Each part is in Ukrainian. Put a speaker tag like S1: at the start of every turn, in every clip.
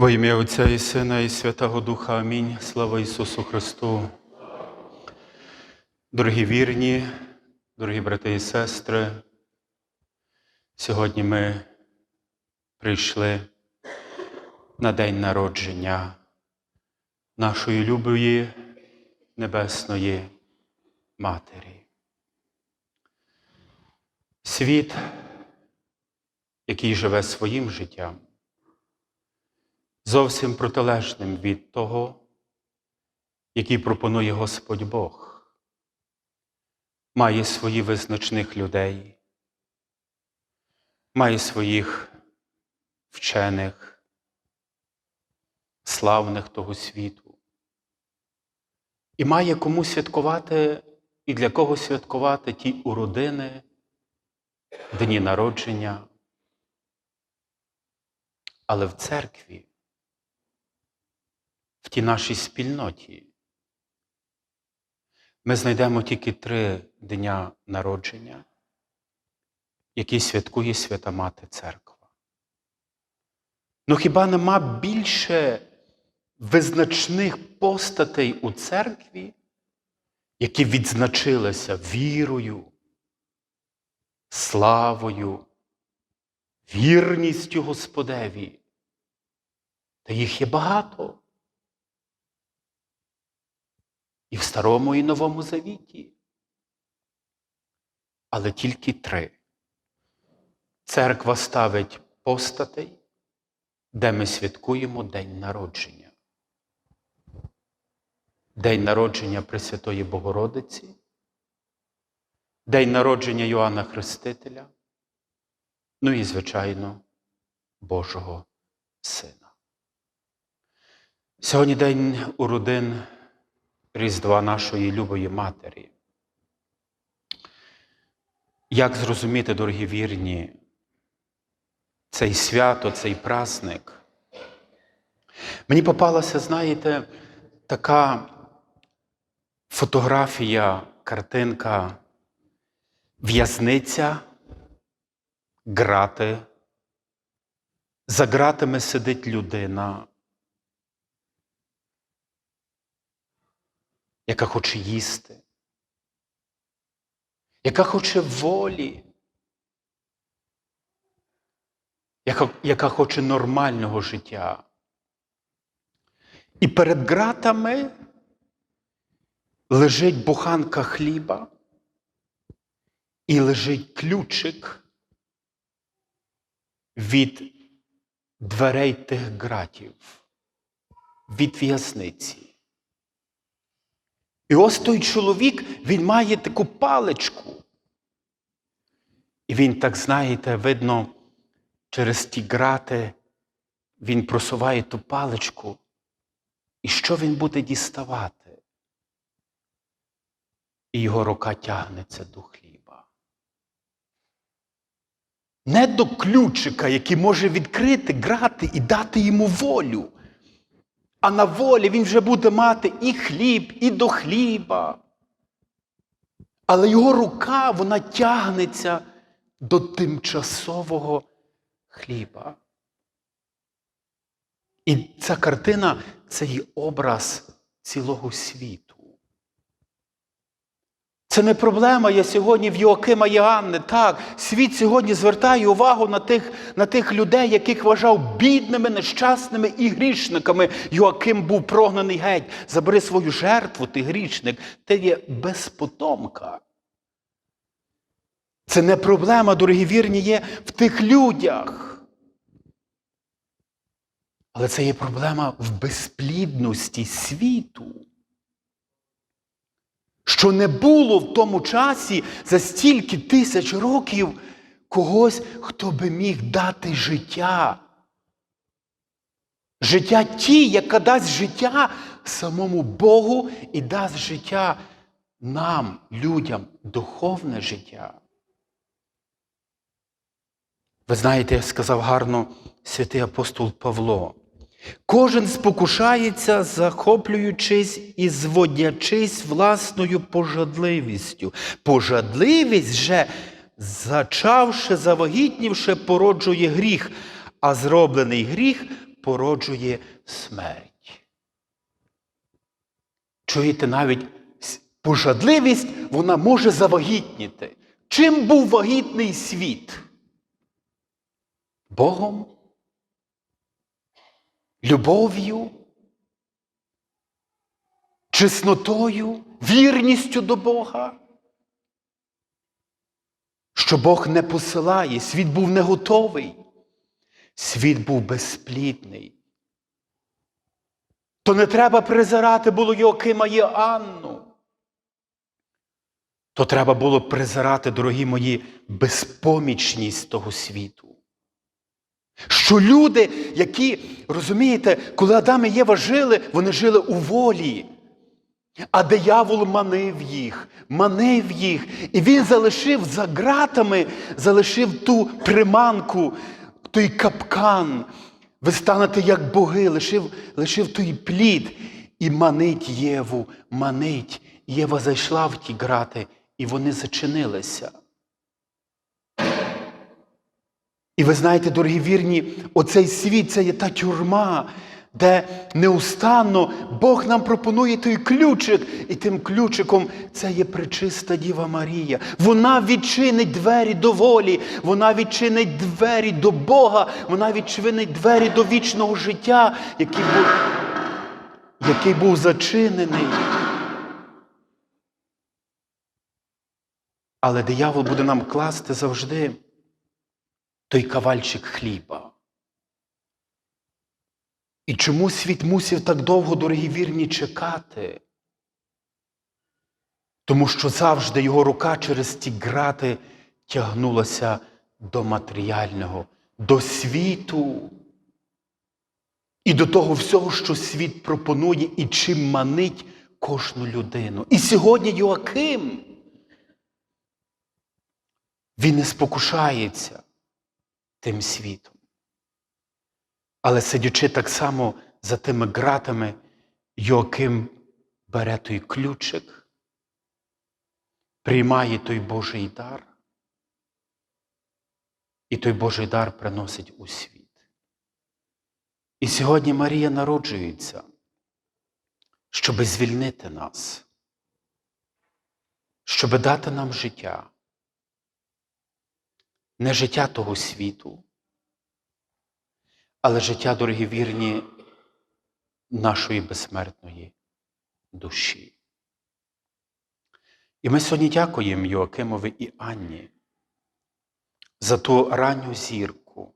S1: Во ім'я Отця і Сина, і Святого Духа. Амінь. Слава Ісусу Христу. Дорогі вірні, дорогі брати і сестри, сьогодні ми прийшли на день народження нашої любої Небесної Матері. Світ, який живе своїм життям, зовсім протилежним від того, який пропонує Господь Бог. Має своїх визначних людей, має своїх вчених, славних того світу. І має кому святкувати і для кого святкувати ті уродини, дні народження. Але в церкві в тій нашій спільноті. Ми знайдемо тільки три дня народження, які святкує Свята Мати Церква. Ну хіба нема більше визначних постатей у церкві, які відзначилися вірою, славою, вірністю Господеві? Та їх є багато і в Старому і Новому Завіті. Але тільки три. Церква ставить постатей, де ми святкуємо День народження. День народження Пресвятої Богородиці, День народження Йоанна Хрестителя, ну і, звичайно, Божого Сина. Сьогодні день уродин Різдва нашої любої Матері. Як зрозуміти, дорогі вірні, цей свято, цей праздник? Мені попалася, знаєте, така фотографія, картинка, в'язниця, грати. За ґратами сидить людина. Яка хоче їсти, яка хоче волі, яка, яка хоче нормального життя. І перед ґратами лежить буханка хліба і лежить ключик від дверей тих ґратів, від в'язниці. І ось той чоловік, він має таку паличку. І він, так знаєте, видно, через ті грати він просуває ту паличку. І що він буде діставати? І його рука тягнеться до хліба. Не до ключика, який може відкрити, грати і дати йому волю. А на волі він вже буде мати і хліб, і до хліба. Але його рука, вона тягнеться до тимчасового хліба. І ця картина це є образ цілого світу. Це не проблема є сьогодні в Йоакима і Анни. Так, світ сьогодні звертає увагу на тих, на тих людей, яких вважав бідними, нещасними і грішниками. Йоаким був прогнаний геть. Забери свою жертву, ти грішник, ти є безпотомка. Це не проблема, дорогі вірні, є в тих людях. Але це є проблема в безплідності світу що не було в тому часі за стільки тисяч років когось, хто би міг дати життя. Життя ті, яка дасть життя самому Богу і дасть життя нам, людям, духовне життя. Ви знаєте, сказав гарно святий апостол Павло. Кожен спокушається, захоплюючись і зводячись власною пожадливістю. Пожадливість же, зачавши, завагітнівши, породжує гріх, а зроблений гріх породжує смерть. Чуєте, навіть пожадливість вона може завагітніти. Чим був вагітний світ? Богом? Любов'ю? Чеснотою, вірністю до Бога? Що Бог не посилає, світ був не готовий, світ був безплідний. То не треба презирати було Йоакима і Анну. То треба було презирати, дорогі мої, безпомічність того світу. Що люди, які, розумієте, коли Адам і Єва жили, вони жили у волі. А диявол манив їх, манив їх, і він залишив за ґратами, залишив ту приманку, той капкан. Ви станете як боги, лишив, лишив той плід і манить Єву, манить. Єва зайшла в ті грати, і вони зачинилися. І ви знаєте, дорогі вірні, оцей світ це є та тюрма, де неустанно Бог нам пропонує той ключик, і тим ключиком це є пречиста Діва Марія. Вона відчинить двері до волі, вона відчинить двері до Бога, вона відчинить двері до вічного життя, який був, який був зачинений. Але диявол буде нам класти завжди той кавальчик хліба. І чому світ мусив так довго, дорогі вірні, чекати? Тому що завжди його рука через ті грати тягнулася до матеріального, до світу. І до того всього, що світ пропонує і чим манить кожну людину. І сьогодні Йоаким, він не спокушається тим світом. Але сидячи так само за тими ґратами, Йоаким бере той ключик, приймає той Божий дар, і той Божий дар приносить у світ. І сьогодні Марія народжується, щоби звільнити нас, щоби дати нам життя не життя того світу, але життя, дорогі вірні, нашої безсмертної душі. І ми сьогодні дякуємо Йоакимові і Анні за ту ранню зірку.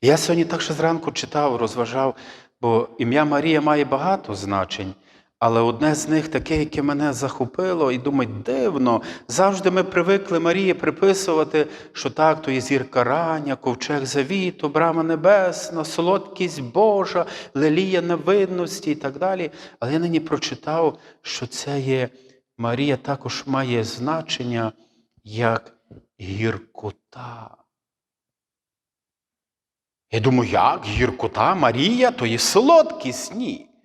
S1: Я сьогодні так ще зранку читав, розважав, бо ім'я Марія має багато значень. Але одне з них таке, яке мене захопило, і думаю, дивно. Завжди ми привикли Марії приписувати, що так, то є зірка рання, ковчег завіту, брама небесна, солодкість Божа, лелія невидності і так далі. Але я нині прочитав, що це є Марія також має значення як гіркота. Я думаю, як гіркота Марія, то є солодкість, ні.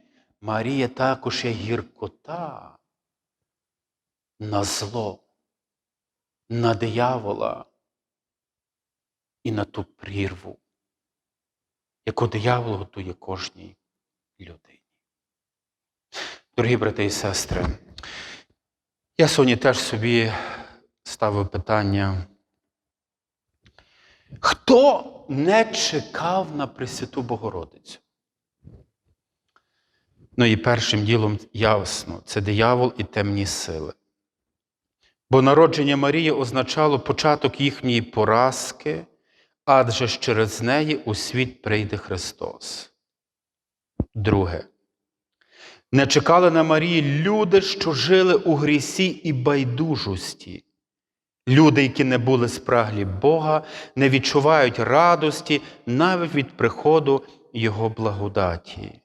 S1: Марія також є гіркота на зло, на диявола і на ту прірву, яку диявол готує кожній людині. Дорогі брати і сестри, я сьогодні теж собі ставив питання. Хто не чекав на Пресвяту Богородицю? Ну і першим ділом ясно, це диявол і темні сили. Бо народження Марії означало початок їхньої поразки, адже ж через неї у світ прийде Христос. Друге. Не чекали на Марії люди, що жили у грісі і байдужості. Люди, які не були спраглі Бога, не відчувають радості навіть від приходу Його благодаті.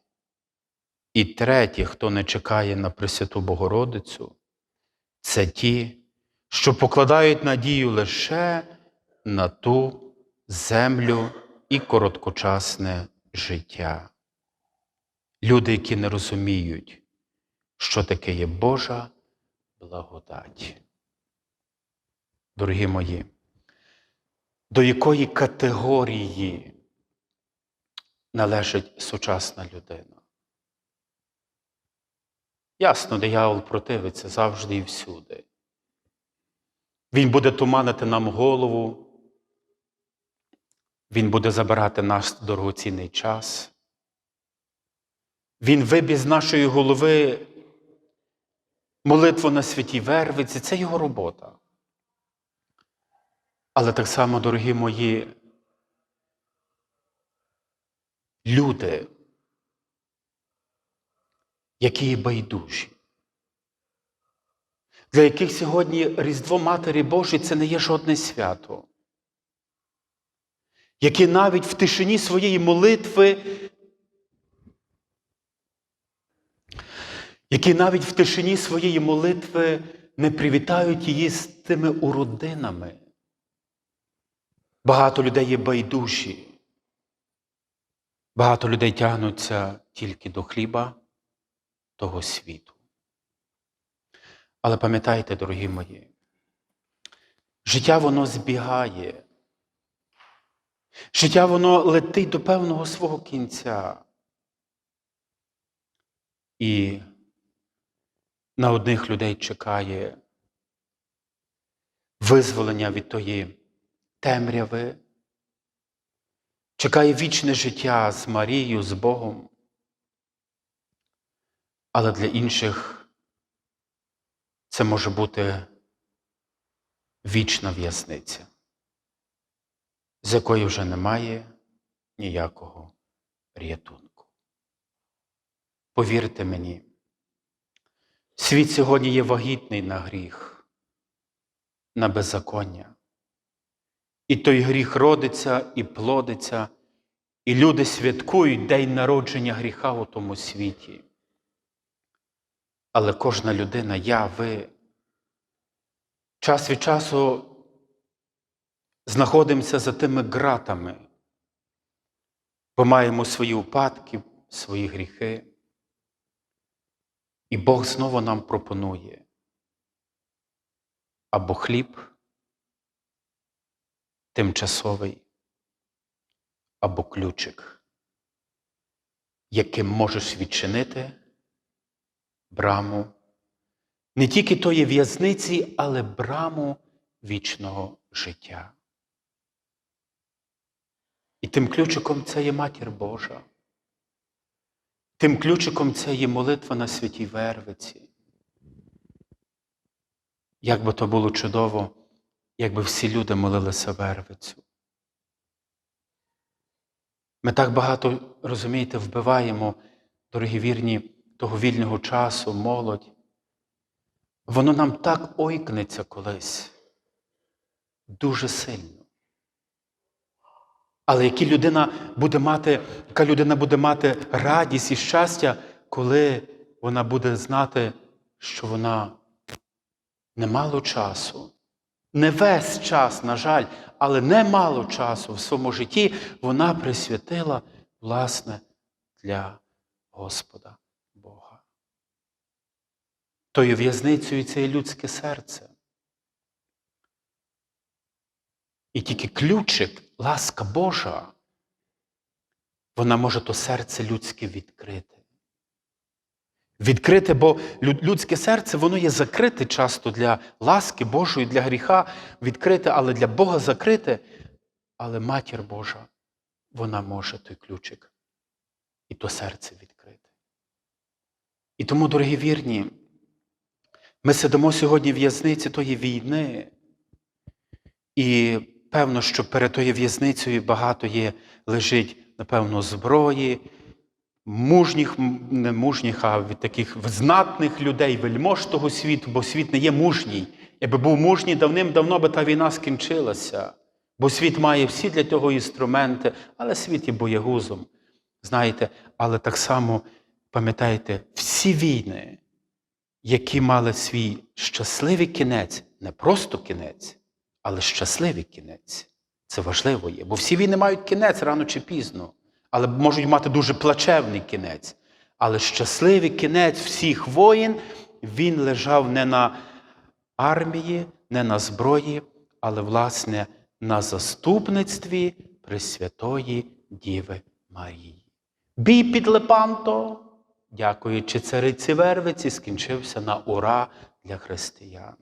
S1: І третє, хто не чекає на Пресвяту Богородицю, це ті, що покладають надію лише на ту землю і короткочасне життя. Люди, які не розуміють, що таке є Божа благодать. Дорогі мої, до якої категорії належить сучасна людина. Ясно, диявол противиться завжди і всюди. Він буде туманити нам голову, він буде забирати наш дорогоцінний час. Він виб'є з нашої голови молитву на святій Вервиці це його робота. Але так само, дорогі мої, люди, які є байдужі, для яких сьогодні Різдво Матері Божої це не є жодне свято, які навіть в тишині своєї молитви які навіть в тишині своєї молитви не привітають її з тими уродинами. Багато людей є байдужі, багато людей тягнуться тільки до хліба того світу. Але пам'ятайте, дорогі мої, життя воно збігає, життя воно летить до певного свого кінця. І на одних людей чекає визволення від тої темряви, чекає вічне життя з Марією, з Богом. Але для інших це може бути вічна в'язниця, з якої вже немає ніякого рятунку. Повірте мені, Світ сьогодні є вагітний на гріх, на беззаконня. І той гріх родиться і плодиться, і люди святкують день народження гріха у тому світі. Але кожна людина, я, ви, час від часу знаходимося за тими ґратами, бо маємо свої упадки, свої гріхи. І Бог знову нам пропонує або хліб тимчасовий, або ключик, яким можеш відчинити браму не тільки тої в'язниці, але браму вічного життя. І тим ключиком це є матір Божа. Тим ключиком це є молитва на святій Вервиці. Як би то було чудово, якби всі люди молилися Вервицю. Ми так багато, розумієте, вбиваємо, дорогі вірні, того вільного часу, молодь. Воно нам так ойкнеться колись, дуже сильно. Але які людина буде мати, яка людина буде мати радість і щастя, коли вона буде знати, що вона немало часу, не весь час, на жаль, але немало часу в своєму житті вона присвятила, власне, для Господа. Тою в'язницею це є людське серце. І тільки ключик, ласка Божа, вона може то серце людське відкрити. Відкрити, бо людське серце, воно є закрите часто для ласки Божої, для гріха відкрите, але для Бога закрите. Але матір Божа, вона може той ключик і то серце відкрити. І тому, дорогі вірні, ми сидимо сьогодні в в'язниці тої війни. І Певно, що перед тою в'язницею багато є, лежить, напевно, зброї, мужніх, не мужніх, а від таких знатних людей, вельмож того світу, бо світ не є мужній. Якби був мужній, давним-давно би та війна скінчилася. Бо світ має всі для того інструменти, але світ є боягузом. Знаєте, але так само пам'ятайте, всі війни, які мали свій щасливий кінець, не просто кінець але щасливий кінець. Це важливо є. Бо всі війни мають кінець рано чи пізно, але можуть мати дуже плачевний кінець. Але щасливий кінець всіх воїн, він лежав не на армії, не на зброї, але, власне, на заступництві Пресвятої Діви Марії. Бій під Лепанто, дякуючи цариці Вервиці, скінчився на ура для християн.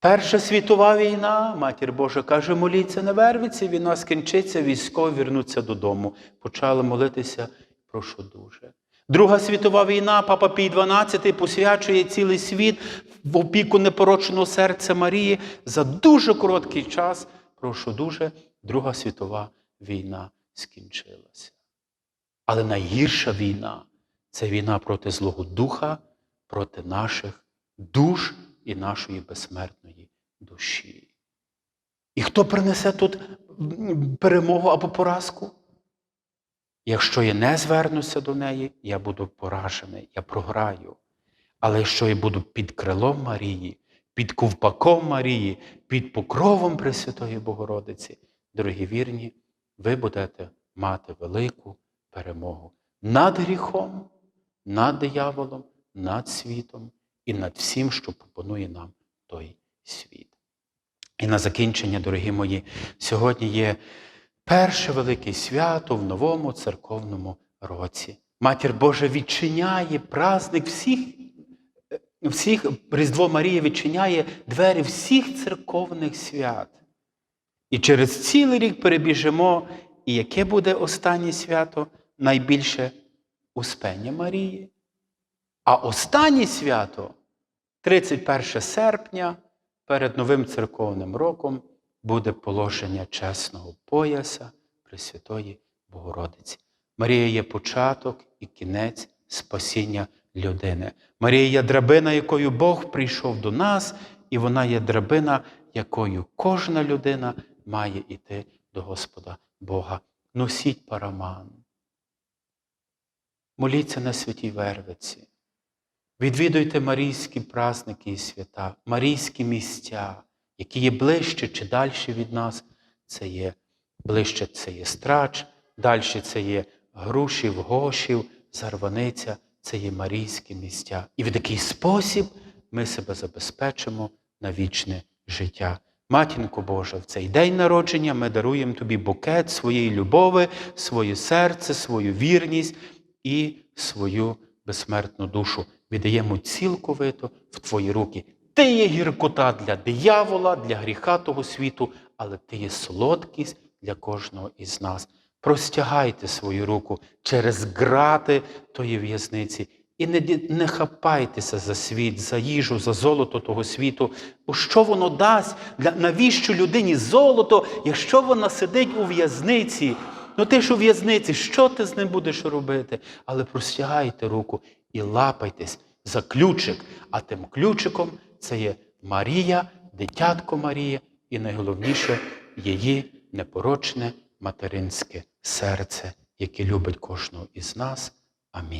S1: Перша світова війна, матір Божа каже, моліться на Вервиці, війна скінчиться, військові вернуться додому. Почали молитися, прошу дуже. Друга світова війна, папа Пій XII посвячує цілий світ в опіку непорочного серця Марії. За дуже короткий час, прошу дуже, Друга світова війна скінчилася. Але найгірша війна це війна проти Злого Духа, проти наших душ і нашої безсмертної душі. І хто принесе тут перемогу або поразку? Якщо я не звернуся до неї, я буду поражений, я програю. Але якщо я буду під крилом Марії, під ковпаком Марії, під покровом Пресвятої Богородиці, дорогі вірні, ви будете мати велику перемогу над гріхом, над дияволом, над світом і над всім, що пропонує нам той світ. І на закінчення, дорогі мої, сьогодні є перше велике свято в новому церковному році. Матір Божа відчиняє праздник всіх, е, всіх Різдво Марія відчиняє двері всіх церковних свят. І через цілий рік перебіжимо, і яке буде останнє свято? Найбільше Успення Марії. А останнє свято, 31 серпня, перед новим церковним роком, буде положення чесного пояса Пресвятої Богородиці. Марія є початок і кінець спасіння людини. Марія є драбина, якою Бог прийшов до нас, і вона є драбина, якою кожна людина має йти до Господа Бога. Носіть параман. Моліться на святій Вервиці. Відвідуйте марійські праздники і свята, марійські місця, які є ближче чи далі від нас. Це є ближче це є страч, далі це є Грушів, Гошів, Зарваниця, це є марійські місця. І в такий спосіб ми себе забезпечимо на вічне життя. Матінко Божа, в цей день народження ми даруємо тобі букет своєї любови, своє серце, свою вірність і свою безсмертну душу. Віддаємо цілковито в твої руки. Ти є гіркота для диявола, для гріха того світу, але ти є солодкість для кожного із нас. Простягайте свою руку через грати тої в'язниці і не, не хапайтеся за світ, за їжу, за золото того світу. Бо що воно дасть? Для, навіщо людині золото, якщо вона сидить у в'язниці? Ну ти ж у в'язниці, що ти з ним будеш робити? Але простягайте руку і лапайтесь за ключик. А тим ключиком це є Марія, дитятко Марія, і найголовніше її непорочне материнське серце, яке любить кожного із нас. Амінь.